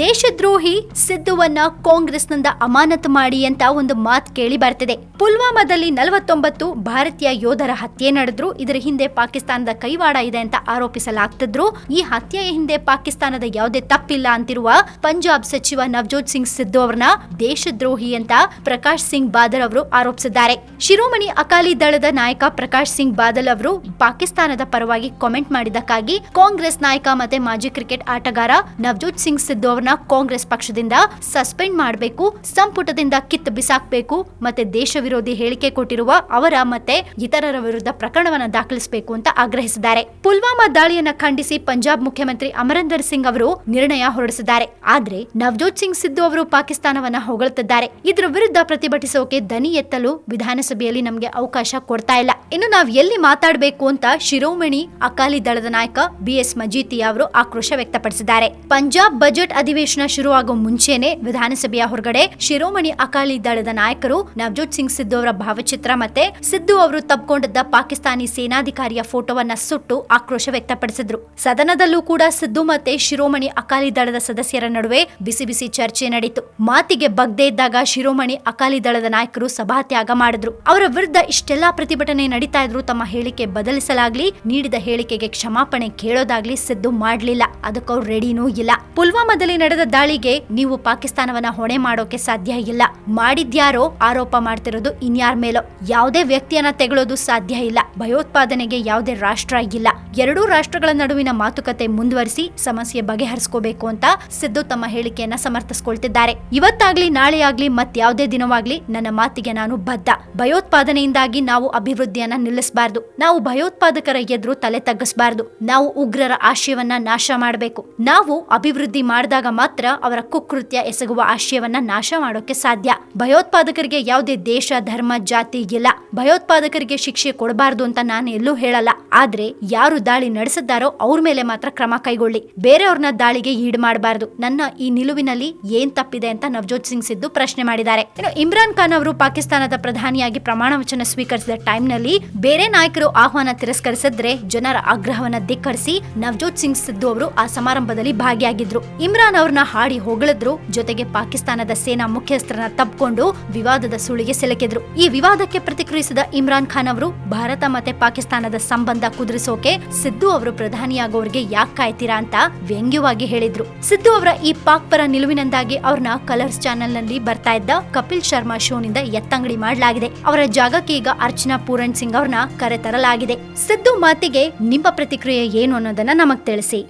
ದೇಶದ್ರೋಹಿ ಸಿದ್ದುವನ್ನ ಕಾಂಗ್ರೆಸ್ನಿಂದ ಅಮಾನತು ಮಾಡಿ ಅಂತ ಒಂದು ಮಾತು ಕೇಳಿ ಬರ್ತಿದೆ. ಪುಲ್ವಾಮಾದಲ್ಲಿ ನಲವತ್ತೊಂಬತ್ತು ಭಾರತೀಯ ಯೋಧರ ಹತ್ಯೆ ನಡೆದ್ರು. ಇದರ ಹಿಂದೆ ಪಾಕಿಸ್ತಾನದ ಕೈವಾಡ ಇದೆ ಅಂತ ಆರೋಪಿಸಲಾಗ್ತಿದ್ರು. ಈ ಹತ್ಯೆಯ ಹಿಂದೆ ಪಾಕಿಸ್ತಾನದ ಯಾವುದೇ ತಪ್ಪಿಲ್ಲ ಅಂತಿರುವ ಪಂಜಾಬ್ ಸಚಿವ ನವಜೋತ್ ಸಿಂಗ್ ಸಿದ್ದು ಅವರನ್ನ ದೇಶದ್ರೋಹಿ ಅಂತ ಪ್ರಕಾಶ್ ಸಿಂಗ್ ಬಾದಲ್ ಅವರು ಆರೋಪಿಸಿದ್ದಾರೆ. ಶಿರೋಮಣಿ ಅಕಾಲಿ ದಳದ ನಾಯಕ ಪ್ರಕಾಶ್ ಸಿಂಗ್ ಬಾದಲ್ ಅವರು ಪಾಕಿಸ್ತಾನದ ಪರವಾಗಿ ಕಾಮೆಂಟ್ ಮಾಡಿದ್ದಕ್ಕಾಗಿ ಕಾಂಗ್ರೆಸ್ ನಾಯಕ ಮತ್ತೆ ಮಾಜಿ ಕ್ರಿಕೆಟ್ ಆಟಗಾರ ನವಜೋತ್ ಸಿಂಗ್ ಸಿದ್ದು ಕಾಂಗ್ರೆಸ್ ಪಕ್ಷದಿಂದ ಸಸ್ಪೆಂಡ್ ಮಾಡಬೇಕು, ಸಂಪುಟದಿಂದ ಕಿತ್ತು ಬಿಸಾಕ್ಬೇಕು, ಮತ್ತೆ ದೇಶ ವಿರೋಧಿ ಹೇಳಿಕೆ ಕೊಟ್ಟಿರುವ ಅವರ ಮತ್ತೆ ಇತರರ ವಿರುದ್ಧ ಪ್ರಕರಣವನ್ನ ದಾಖಲಿಸಬೇಕು ಅಂತ ಆಗ್ರಹಿಸಿದ್ದಾರೆ. ಪುಲ್ವಾಮಾ ದಾಳಿಯನ್ನ ಖಂಡಿಸಿ ಪಂಜಾಬ್ ಮುಖ್ಯಮಂತ್ರಿ ಅಮರಿಂದರ್ ಸಿಂಗ್ ಅವರು ನಿರ್ಣಯ ಹೊರಡಿಸಿದ್ದಾರೆ. ಆದ್ರೆ ನವಜೋತ್ ಸಿಂಗ್ ಸಿದ್ದು ಅವರು ಪಾಕಿಸ್ತಾನವನ್ನ ಹೊಗಳುತ್ತಿದ್ದಾರೆ ಇದರ ವಿರುದ್ಧ ಪ್ರತಿಭಟಿಸೋಕೆ ದನಿ ಎತ್ತಲು ವಿಧಾನಸಭೆಯಲ್ಲಿ ನಮಗೆ ಅವಕಾಶ ಕೊಡ್ತಾ ಇಲ್ಲ. ಇನ್ನು ನಾವ್ ಎಲ್ಲಿ ಮಾತಾಡಬೇಕು ಅಂತ ಶಿರೋಮಣಿ ಅಕಾಲಿ ದಳದ ನಾಯಕ ಬಿ ಎಸ್ ಮಜೀತಿಯಾ ಅವರು ಆಕ್ರೋಶ ವ್ಯಕ್ತಪಡಿಸಿದ್ದಾರೆ. ಪಂಜಾಬ್ ಬಜೆಟ್ ಅಧಿವೇಶನ ಶುರುವಾಗುವ ಮುಂಚೆನೆ ವಿಧಾನಸಭೆಯ ಹೊರಗಡೆ ಶಿರೋಮಣಿ ಅಕಾಲಿ ದಳದ ನಾಯಕರು ನವಜೋತ್ ಸಿಂಗ್ ಸಿದ್ದು ಅವರ ಭಾವಚಿತ್ರ ಮತ್ತೆ ಸಿದ್ದು ಅವರು ತಬ್ಕೊಂಡಿದ್ದ ಪಾಕಿಸ್ತಾನಿ ಸೇನಾಧಿಕಾರಿಯ ಫೋಟೋವನ್ನ ಸುಟ್ಟು ಆಕ್ರೋಶ ವ್ಯಕ್ತಪಡಿಸಿದ್ರು. ಸದನದಲ್ಲೂ ಕೂಡ ಸಿದ್ದು ಮತ್ತೆ ಶಿರೋಮಣಿ ಅಕಾಲಿ ದಳದ ಸದಸ್ಯರ ನಡುವೆ ಬಿಸಿ ಬಿಸಿ ಚರ್ಚೆ ನಡೆಯಿತು ಮಾತಿಗೆ ಬಗ್ದೇ ಇದ್ದಾಗ ಶಿರೋಮಣಿ ಅಕಾಲಿ ದಳದ ನಾಯಕರು ಸಭಾತ್ಯಾಗ ಮಾಡಿದ್ರು. ಅವರ ವಿರುದ್ಧ ಇಷ್ಟೆಲ್ಲಾ ಪ್ರತಿಭಟನೆ ನಡೀತಾ ಇದ್ರು ತಮ್ಮ ಹೇಳಿಕೆ ಬದಲಿಸಲಾಗ್ಲಿ, ನೀಡಿದ ಹೇಳಿಕೆಗೆ ಕ್ಷಮಾಪಣೆ ಕೇಳೋದಾಗ್ಲಿ ಸಿದ್ದು ಮಾಡ್ಲಿಲ್ಲ. ಅದಕ್ಕೆ ಅವ್ರು ರೆಡಿನೂ ಇಲ್ಲ. ಪುಲ್ವಾಮಾದಲ್ಲಿ ನಡೆದ ದಾಳಿಗೆ ನೀವು ಪಾಕಿಸ್ತಾನವನ್ನ ಹೊಣೆ ಮಾಡೋಕೆ ಸಾಧ್ಯ ಇಲ್ಲ. ಮಾಡಿದ್ಯಾರೋ ಆರೋಪ ಮಾಡ್ತಿರೋದು ಇನ್ಯಾರ ಮೇಲೋ. ಯಾವುದೇ ವ್ಯಕ್ತಿಯನ್ನ ತೆಗಳೋದು ಸಾಧ್ಯ ಇಲ್ಲ. ಭಯೋತ್ಪಾದನೆಗೆ ಯಾವುದೇ ರಾಷ್ಟ್ರ ಇಲ್ಲ. ಎರಡೂ ರಾಷ್ಟ್ರಗಳ ನಡುವಿನ ಮಾತುಕತೆ ಮುಂದುವರಿಸಿ ಸಮಸ್ಯೆ ಬಗೆಹರಿಸ್ಕೋಬೇಕು ಅಂತ ಸಿದ್ದು ತಮ್ಮ ಹೇಳಿಕೆಯನ್ನ ಸಮರ್ಥಿಸಿಕೊಳ್ತಿದ್ದಾರೆ. ಇವತ್ತಾಗ್ಲಿ ನಾಳೆ ಆಗ್ಲಿ ಮತ್ಯಾವುದೇ ದಿನವಾಗ್ಲಿ ನನ್ನ ಮಾತಿಗೆ ನಾನು ಬದ್ಧ. ಭಯೋತ್ಪಾದನೆಯಿಂದಾಗಿ ನಾವು ಅಭಿವೃದ್ಧಿಯನ್ನ ನಿಲ್ಲಿಸಬಾರದು. ನಾವು ಭಯೋತ್ಪಾದಕರ ಎದುರು ತಲೆ ತಗ್ಗಿಸಬಾರದು. ನಾವು ಉಗ್ರರ ಆಶಯವನ್ನ ನಾಶ ಮಾಡಬೇಕು. ನಾವು ಅಭಿವೃದ್ಧಿ ಮಾಡಿದಾಗ ಮಾತ್ರ ಅವರ ಕುಕೃತ್ಯ ಎಸಗುವ ಆಶಯವನ್ನ ನಾಶ ಮಾಡೋಕೆ ಸಾಧ್ಯ. ಭಯೋತ್ಪಾದಕರಿಗೆ ಯಾವುದೇ ದೇಶ, ಧರ್ಮ, ಜಾತಿ ಇಲ್ಲ. ಭಯೋತ್ಪಾದಕರಿಗೆ ಶಿಕ್ಷೆ ಕೊಡಬಾರದು ಅಂತ ನಾನು ಎಲ್ಲೂ ಹೇಳಲ್ಲ. ಆದ್ರೆ ಯಾರು ದಾಳಿ ನಡೆಸಿದ್ದಾರೋ ಅವ್ರ ಮೇಲೆ ಮಾತ್ರ ಕ್ರಮ ಕೈಗೊಳ್ಳಿ. ಬೇರೆಯವ್ರನ್ನ ದಾಳಿಗೆ ಈಡ್ ಮಾಡಬಾರದು. ನನ್ನ ಈ ನಿಲುವಿನಲ್ಲಿ ಏನ್ ತಪ್ಪಿದೆ ಅಂತ ನವಜೋತ್ ಸಿಂಗ್ ಸಿದ್ದು ಪ್ರಶ್ನೆ ಮಾಡಿದ್ದಾರೆ. ಇಮ್ರಾನ್ ಖಾನ್ ಅವರು ಪಾಕಿಸ್ತಾನದ ಪ್ರಧಾನಿಯಾಗಿ ಪ್ರಮಾಣ ವಚನ ಸ್ವೀಕರಿಸಿದ ಟೈಮ್ನಲ್ಲಿ ಬೇರೆ ನಾಯಕರು ಆಹ್ವಾನ ತಿರಸ್ಕರಿಸಿದ್ರೆ ಜನರ ಆಗ್ರಹವನ್ನ ಧಿಕ್ಕರಿಸಿ ನವಜೋತ್ ಸಿಂಗ್ ಸಿದ್ದು ಅವರು ಆ ಸಮಾರಂಭದಲ್ಲಿ ಭಾಗಿಯಾಗಿದ್ರು. ಇಮ್ರಾನ್ ಅವ್ರನ್ನ ಹಾಡಿ ಹೊಗಳಿದ್ರು. ಜೊತೆಗೆ ಪಾಕಿಸ್ತಾನದ ಸೇನಾ ಮುಖ್ಯಸ್ಥರನ್ನ ತಬ್ಕೊಂಡು ವಿವಾದದ ಸುಳಿಗೆ ಸಿಲುಕಿದ್ರು. ಈ ವಿವಾದಕ್ಕೆ ಪ್ರತಿಕ್ರಿಯಿಸಿದ ಇಮ್ರಾನ್ ಖಾನ್ ಅವರು, ಭಾರತ ಮತ್ತೆ ಪಾಕಿಸ್ತಾನದ ಸಂಬಂಧ ಕುದುರಿಸೋಕೆ ಸಿದ್ದು ಅವರು ಪ್ರಧಾನಿಯಾಗೋರ್ಗೆ ಯಾಕೆ ಕಾಯ್ತೀರಾ ಅಂತ ವ್ಯಂಗ್ಯವಾಗಿ ಹೇಳಿದ್ರು. ಸಿದ್ದು ಅವರ ಈ ಪಾಕ್ ಪರ ನಿಲುವಿನಿಂದಾಗಿ ಅವ್ರನ್ನ ಕಲರ್ಸ್ ಚಾನೆಲ್ನಲ್ಲಿ ಬರ್ತಾ ಇದ್ದ ಕಪಿಲ್ ಶರ್ಮಾ ಶೋನಿಂದ ಎತ್ತಂಗಡಿ ಮಾಡಲಾಗಿದೆ. ಅವರ ಜಾಗಕ್ಕೆ ಈಗ ಅರ್ಚನಾ ಪೂರಣ್ ಸಿಂಗ್ ಅವ್ರನ್ನ ಕರೆತರಲಾಗಿದೆ. ಸಿದ್ದು ಮಾತಿಗೆ ನಿಮ್ಮ ಪ್ರತಿಕ್ರಿಯೆ ಏನು ಅನ್ನೋದನ್ನ ನಮಗ್ ತಿಳಿಸಿ.